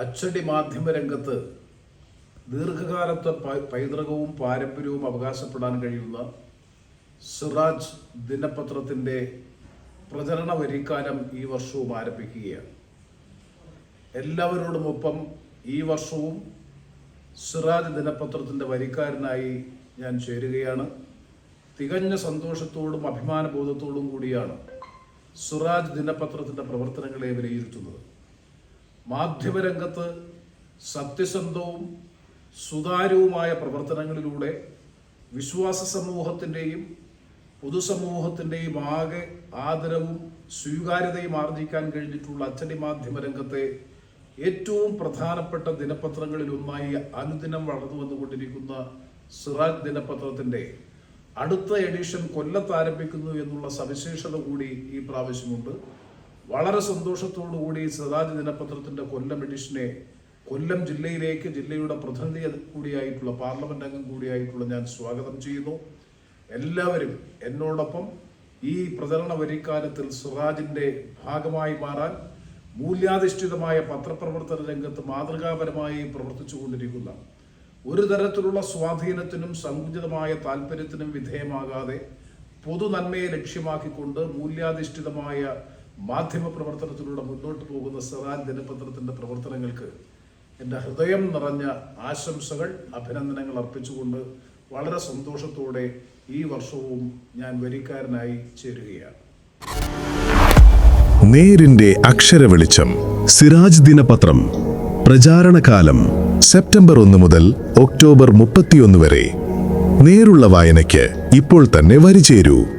അച്ചടി മാധ്യമ രംഗത്ത് ദീർഘകാലത്തെ പൈതൃകവും പാരമ്പര്യവും അവകാശപ്പെടാൻ കഴിയുന്ന സിറാജ് ദിനപത്രത്തിന്റെ പ്രചരണ വരിക്കാലം ഈ വർഷവും ആരംഭിക്കുകയാണ്. എല്ലാവരോടുമൊപ്പം ഈ വർഷവും സിറാജ് ദിനപത്രത്തിന്റെ വരിക്കാരനായി ഞാൻ ചേരുകയാണ്. തികഞ്ഞ സന്തോഷത്തോടും അഭിമാനബോധത്തോടും കൂടിയാണ് സിറാജ് ദിനപത്രത്തിന്റെ പ്രവർത്തനങ്ങളെ വിലയിരുത്തുന്നത്. മാധ്യമരംഗത്ത് സത്യസന്ധവും സുതാര്യവുമായ പ്രവർത്തനങ്ങളിലൂടെ വിശ്വാസ സമൂഹത്തിന്റെയും പൊതുസമൂഹത്തിന്റെയും ആകെ ആദരവും സ്വീകാര്യതയും ആർജിക്കാൻ കഴിഞ്ഞിട്ടുള്ള അച്ചടി മാധ്യമരംഗത്തെ ഏറ്റവും പ്രധാനപ്പെട്ട ദിനപത്രങ്ങളിലൊന്നായി അനുദിനം വളർന്നു വന്നുകൊണ്ടിരിക്കുന്ന സിറാജ് ദിനപത്രത്തിന്റെ അടുത്ത എഡിഷൻ കൊല്ലത്ത് ആരംഭിക്കുന്നു എന്നുള്ള സവിശേഷത കൂടി ഈ പ്രാവശ്യമുണ്ട്. വളരെ സന്തോഷത്തോടു കൂടി സിറാജ് ദിനപത്രത്തിന്റെ കൊല്ലം എഡിഷനെ കൊല്ലം ജില്ലയിലേക്ക് ജില്ലയുടെ പ്രതിനിധി കൂടിയായിട്ടുള്ള പാർലമെന്റ് അംഗം കൂടിയായിട്ടുള്ള ഞാൻ സ്വാഗതം ചെയ്യുന്നു. എല്ലാവരും എന്നോടൊപ്പം ഈ പ്രചരണ വരിക്കാലത്തിൽ സിറാജിന്റെ ഭാഗമായി മാറാൻ മൂല്യാധിഷ്ഠിതമായ പത്രപ്രവർത്തന രംഗത്ത് മാതൃകാപരമായി പ്രവർത്തിച്ചുകൊണ്ടിരിക്കുന്ന ഒരു തരത്തിലുള്ള സ്വാധീനത്തിനും സങ്കുചിതമായ താല്പര്യത്തിനും വിധേയമാകാതെ പൊതുനന്മയെ ലക്ഷ്യമാക്കിക്കൊണ്ട് മൂല്യാധിഷ്ഠിതമായ മാധ്യമ പ്രവർത്തനത്തിലൂടെ മുന്നോട്ട് പോകുന്ന സെറാൻ ദിനപത്രത്തിന്റെ പ്രവർത്തനങ്ങൾക്ക് എന്റെ ഹൃദയം നിറഞ്ഞ ആശംസകൾ അഭിനന്ദനങ്ങൾ അർപ്പിച്ചുകൊണ്ട് വളരെ സന്തോഷത്തോടെ ഈ വർഷവും ഞാൻ വരിക്കാരനായി ചേരുകയാണ്. നേരിന്റെ അക്ഷര വെളിച്ചം സിറാജ് ദിനപത്രം പ്രചാരണകാലം സെപ്റ്റംബർ ഒന്ന് മുതൽ ഒക്ടോബർ മുപ്പത്തിയൊന്ന് വരെ. നേരുള്ള വായനയ്ക്ക് ഇപ്പോൾ തന്നെ വരിചേരൂ.